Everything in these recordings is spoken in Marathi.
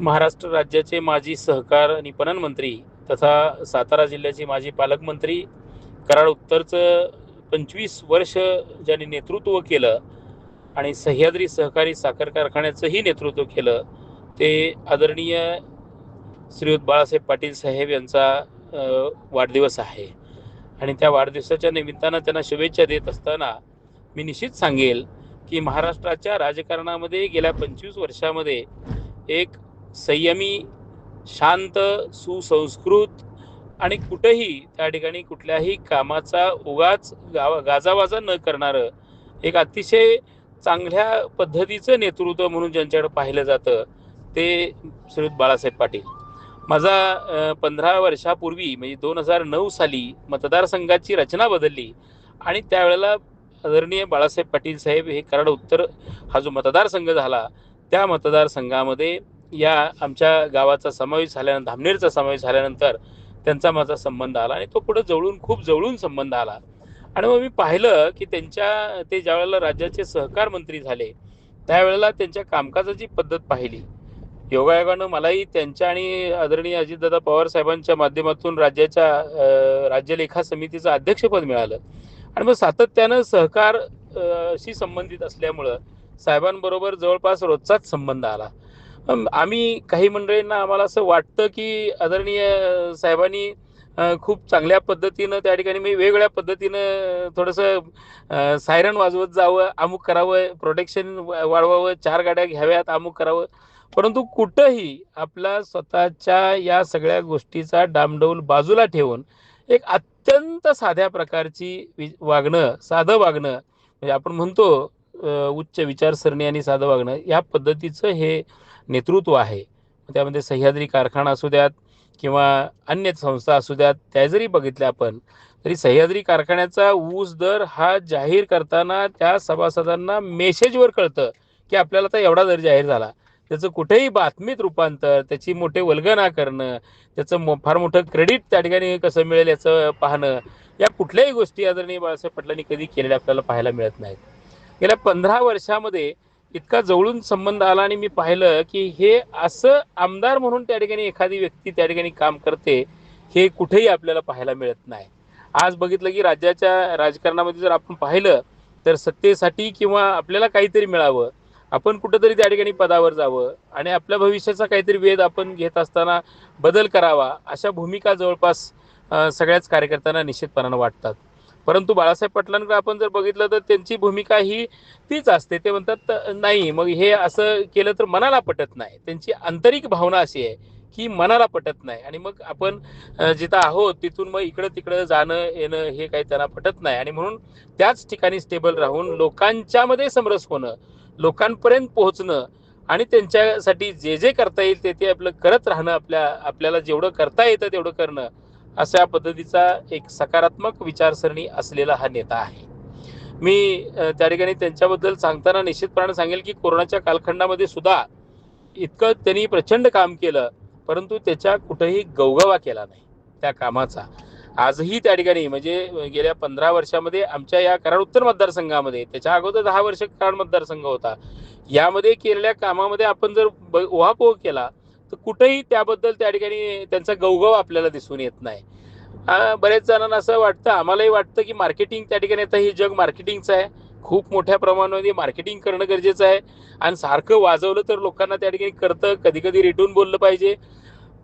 महाराष्ट्र राज्याचे माजी सहकार आणि पणन मंत्री तथा सातारा जिल्ह्याचे माजी पालकमंत्री कराड उत्तरचं पंचवीस वर्ष ज्यांनी नेतृत्व केलं आणि सह्याद्री सहकारी साखर कारखान्याचंही नेतृत्व केलं ते आदरणीय श्रीयुत बाळासाहेब पाटील साहेब यांचा वाढदिवस आहे. आणि त्या वाढदिवसाच्या निमित्तानं त्यांना शुभेच्छा देत असताना मी निश्चित सांगेल की महाराष्ट्राच्या राजकारणामध्ये गेल्या पंचवीस वर्षामध्ये एक संयमी शांत सुसंस्कृत आणि कुठेही त्या ठिकाणी कुठल्याही कामाचा उगाच गावा गाजावाजा न करणारं एक अतिशय चांगल्या पद्धतीचं नेतृत्व म्हणून ज्यांच्याकडे पाहिलं जातं ते श्रीयुत बाळासाहेब पाटील. माझा पंधरा वर्षापूर्वी म्हणजे दोन हजार नऊ साली मतदारसंघाची रचना बदलली आणि त्यावेळेला आदरणीय बाळासाहेब पाटील साहेब हे कराड उत्तर हा जो मतदारसंघ झाला त्या मतदारसंघामध्ये या आमच्या गावाचा समावेश झाल्यानंतर धामनेरचा समावेश झाल्यानंतर त्यांचा माझा संबंध आला आणि तो पुढे जवळून खूप जवळून संबंध आला. आणि मग मी पाहिलं की त्यांच्या ते ज्यावेळेला राज्याचे सहकार मंत्री झाले त्यावेळेला त्यांच्या कामकाजाची पद्धत पाहिली योगायोगानं मलाही त्यांच्या आणि आदरणीय अजितदादा पवार साहेबांच्या माध्यमातून राज्याच्या राज्यलेखा राज्य लेखा समितीचं अध्यक्षपद मिळालं. आणि मग सातत्यानं सहकार शी संबंधित असल्यामुळं साहेबांबरोबर जवळपास रोजचाच संबंध आला. आम्ही काही मंडळींना आम्हाला असं वाटतं की आदरणीय साहेबांनी खूप चांगल्या पद्धतीनं त्या ठिकाणी मी वेगवेगळ्या पद्धतीनं थोडंसं सायरन वाजवत जावं अमुक करावं प्रोटेक्शन वाढवावं चार गाड्या घ्याव्यात अमुक करावं. परंतु कुठंही आपला स्वतःच्या या सगळ्या गोष्टीचा डामडौल बाजूला ठेवून एक अत्यंत साध्या प्रकारची वि- वागणं साधं वागणं म्हणजे आपण म्हणतो उच्च विचारसरणी आणि साधं वागणं या पद्धतीचं हे नेतृत्व आहे. त्यामध्ये सह्याद्री कारखाना असू द्यात किंवा अन्य संस्था असू द्यात त्या जरी बघितल्या आपण तरी सह्याद्री कारखान्याचा ऊस दर हा जाहीर करताना त्या सभासदांना मेसेजवर कळतं की आपल्याला तर एवढा दर जाहीर झाला. त्याचं कुठेही बातमीत रूपांतर त्याची मोठे वल्गना करणं त्याचं मो फार मोठं क्रेडिट त्या ठिकाणी कसं मिळेल याचं पाहणं या कुठल्याही गोष्टी आदरणीय बाळासाहेब पाटलांनी कधी केलेल्या आपल्याला पाहायला मिळत नाहीत. गेल्या पंधरा वर्षामध्ये इतका जवळून संबंध आला आणि मी पाहिलं की हे असं आमदार म्हणून त्या ठिकाणी एखादी व्यक्ती त्या ठिकाणी काम करते हे कुठेही आपल्याला पाहायला मिळत नाही. आज बघितलं की राज्याच्या राजकारणामध्ये जर आपण पाहिलं तर सत्तेसाठी किंवा आपल्याला काहीतरी मिळावं आपण कुठंतरी त्या ठिकाणी पदावर जावं आणि आपल्या भविष्याचा काहीतरी वेध आपण घेत असताना बदल करावा अशा भूमिका जवळपास सगळ्याच कार्यकर्त्यांना निश्चितपणानं वाटतात. परंतु बाळासाहेब पाटलांकडे आपण जर बघितलं तर त्यांची भूमिका ही तीच असते. ते म्हणतात नाही मग हे असं केलं तर मनाला पटत नाही. त्यांची आंतरिक भावना अशी आहे की मनाला पटत नाही. आणि मग आपण जिथं आहोत तिथून मग इकडं तिकडं जाणं येणं हे काही त्यांना पटत नाही. आणि म्हणून त्याच ठिकाणी स्टेबल राहून लोकांच्यामध्ये समरस होणं लोकांपर्यंत पोहोचणं आणि त्यांच्यासाठी जे जे करता येईल ते ते आपलं करत राहणं आपल्या आपल्याला जेवढं करता येतं तेवढं करणं अशा पद्धतीचा एक सकारात्मक विचारसरणी असलेला हा नेता आहे. मी त्या ठिकाणी त्यांच्याबद्दल सांगताना निश्चितपणाने सांगेल की कोरोनाच्या कालखंडामध्ये सुद्धा इतकं त्यांनी प्रचंड काम केलं परंतु त्याच्या कुठेही गवगवा केला नाही त्या कामाचा. आजही त्या ठिकाणी म्हणजे गेल्या पंधरा वर्षामध्ये आमच्या या कराड उत्तर मतदारसंघामध्ये त्याच्या अगोदर दहा वर्ष कराड मतदारसंघ होता यामध्ये केलेल्या कामामध्ये आपण जर ब- केला तर कुठेही त्याबद्दल त्या ठिकाणी त्यांचा गवगव आपल्याला दिसून येत नाही. बऱ्याच जणांना असं वाटतं आम्हालाही वाटतं की मार्केटिंग त्या ठिकाणी आता हे जग मार्केटिंगचं आहे. खूप मोठ्या प्रमाणामध्ये मार्केटिंग करणं गरजेचं आहे. आणि सारखं वाजवलं तर लोकांना त्या ठिकाणी करतं कधी कधी रिटून बोललं पाहिजे.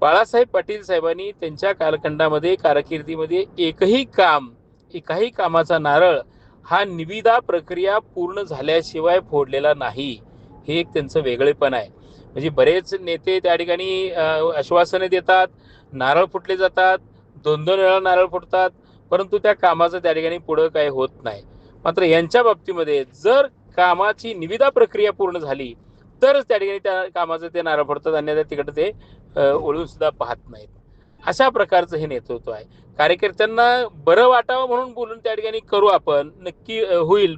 बाळासाहेब पाटील साहेबांनी त्यांच्या कालखंडामध्ये कारकिर्दीमध्ये एकही काम एकाही कामाचा नारळ हा निविदा प्रक्रिया पूर्ण झाल्याशिवाय फोडलेला नाही. हे एक त्यांचं वेगळेपण आहे. म्हणजे बरेच नेते त्या ठिकाणी आश्वासने देतात नारळ फुटले जातात दोन दोन वेळा नारळ फुटतात परंतु त्या कामाचं त्या ठिकाणी पुढं काही होत नाही. मात्र यांच्या बाबतीमध्ये जर कामाची निविदा प्रक्रिया पूर्ण झाली तरच त्या ठिकाणी त्या कामाचं ते नारळ फुटतात अन्यथा तिकडे ते ओळून सुद्धा पाहत नाहीत. अशा प्रकारचं हे नेतृत्व आहे. कार्यकर्त्यांना बरं वाटावं म्हणून बोलून त्या ठिकाणी करू आपण नक्की होईल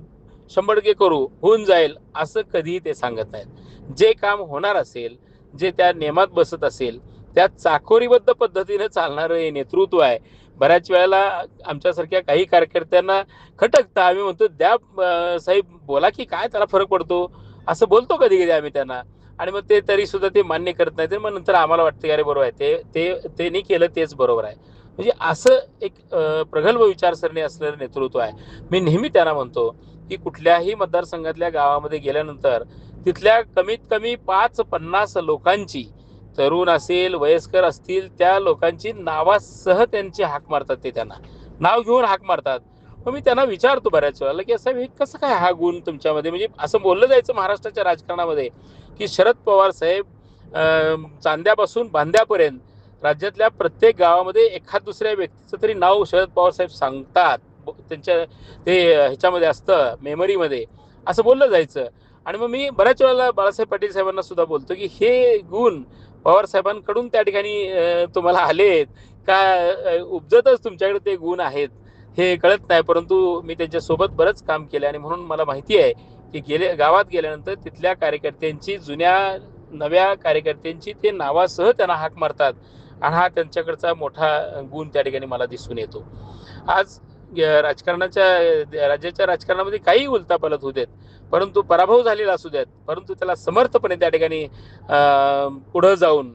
शंभर टक्के करू होऊन जाईल असं कधीही ते सांगत नाहीत. जे काम होणार असेल जे त्या नियमात बसत असेल त्या चाकोरीबद्ध पद्धतीने चालणारं हे नेतृत्व आहे. बऱ्याच वेळेला आमच्यासारख्या काही कार्यकर्त्यांना खटकता आम्ही म्हणतो द्या साहेब बोला की काय त्याला फरक पडतो? असं बोलतो कधी कधी आम्ही त्यांना. आणि मग ते तरी सुद्धा ते मान्य करत नाही तर मग नंतर आम्हाला वाटतं अरे बरोबर आहे. ते ते ते नाही केलं तेच बरोबर आहे. म्हणजे असं एक प्रगल्भ विचारसरणी असलेलं नेतृत्व आहे. मी नेहमी त्यांना म्हणतो की कुठल्याही मतदारसंघातल्या गावामध्ये गेल्यानंतर तिथल्या कमीत कमी पाच पन्नास लोकांची तरुण असेल वयस्कर असतील त्या लोकांची नावासह त्यांची हाक मारतात ते त्यांना. नाव घेऊन हाक मारतात. मग मी त्यांना विचारतो बऱ्याच वेळेला की असं हे कसं काय हा गुण तुमच्यामध्ये? म्हणजे असं बोललं जायचं महाराष्ट्राच्या राजकारणामध्ये की शरद पवार साहेब चांद्यापासून बांद्यापर्यंत राज्यातल्या प्रत्येक गावामध्ये एखाद दुसऱ्या व्यक्तीचं तरी नाव शरद पवार साहेब सांगतात. ब- त्यांच्या ते ह्याच्यामध्ये असतं मेमरीमध्ये. असं बोललं जायचं. आणि मग मी बऱ्याच वेळेला बाळासाहेब पाटील साहेबांना सुद्धा बोलतो की हे गुण पवार साहेबांकडून त्या ठिकाणी तुम्हाला आलेत. का उपजतच तुमच्याकडे ते गुण आहेत. हे कळत नाही परंतु मी त्यांच्यासोबत बरंच काम केलं आणि म्हणून मला माहिती आहे की गेले गावात गेल्यानंतर तिथल्या कार्यकर्त्यांची जुन्या नव्या कार्यकर्त्यांची ते नावासह त्यांना हाक मारतात. आणि हा त्यांच्याकडचा मोठा गुण त्या ठिकाणी मला दिसून येतो. आज राजकारणाच्या राज्याच्या राजकारणामध्ये काही उलतापालत होऊ देत. परंतु पराभव झालेला असू द्यात. परंतु त्याला समर्थपणे त्या ठिकाणी पुढं जाऊन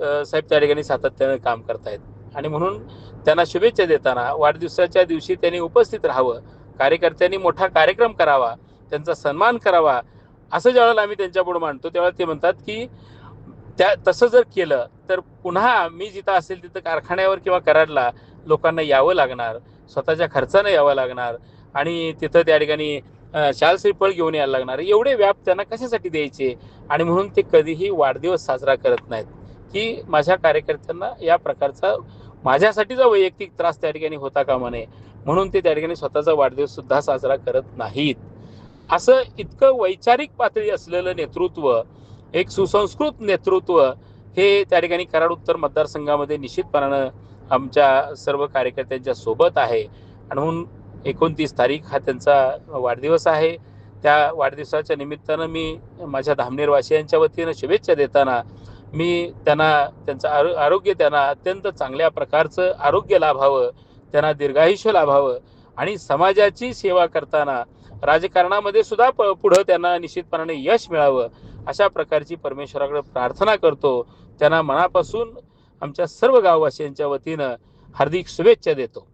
साहेब त्या ठिकाणी सातत्यानं काम करतायत. आणि म्हणून त्यांना शुभेच्छा देताना वाढदिवसाच्या दिवशी त्यांनी उपस्थित राहावं कार्यकर्त्यांनी मोठा कार्यक्रम करावा त्यांचा सन्मान करावा असं ज्यावेळेला आम्ही त्यांच्यापुढे मांडतो त्यावेळेला ते म्हणतात की त्या तसं जर केलं तर पुन्हा मी जिथं असेल तिथं कारखान्यावर किंवा कराडला लोकांना यावं लागणार स्वतःच्या खर्चानं यावं लागणार आणि तिथं त्या ठिकाणी अं, शाल श्रीफळ घेऊन यायला लागणार एवढे व्याप त्यांना कशासाठी द्यायचे? आणि म्हणून ते कधीही वाढदिवस साजरा करत नाहीत. की माझ्या कार्यकर्त्यांना या प्रकारचा माझ्यासाठीचा वैयक्तिक त्रास त्या ठिकाणी होता कामा नये. म्हणून ते त्या ठिकाणी स्वतःचा वाढदिवस सुद्धा साजरा करत नाहीत. असं इतकं वैचारिक पातळी असलेलं नेतृत्व एक सुसंस्कृत नेतृत्व हे त्या ठिकाणी कराड उत्तर मतदारसंघामध्ये निश्चितपणानं आमच्या सर्व कार्यकर्त्यांच्या सोबत आहे. आणि म्हणून एकोणतीस तारीख हा त्यांचा वाढदिवस आहे. त्या वाढदिवसाच्या निमित्तानं मी माझ्या धामनेरवासियांच्या वतीनं शुभेच्छा देताना मी त्यांना त्यांचं आरो आरोग्य त्यांना अत्यंत चांगल्या प्रकारचं आरोग्य लाभावं त्यांना दीर्घायुष्य लाभावं आणि समाजाची सेवा करताना राजकारणामध्ये सुद्धा प पुढं त्यांना निश्चितपणाने यश मिळावं अशा प्रकारची परमेश्वराकडे प्रार्थना करतो. त्यांना मनापासून आमच्या सर्व गाववासियांच्या वतीनं हार्दिक शुभेच्छा देतो.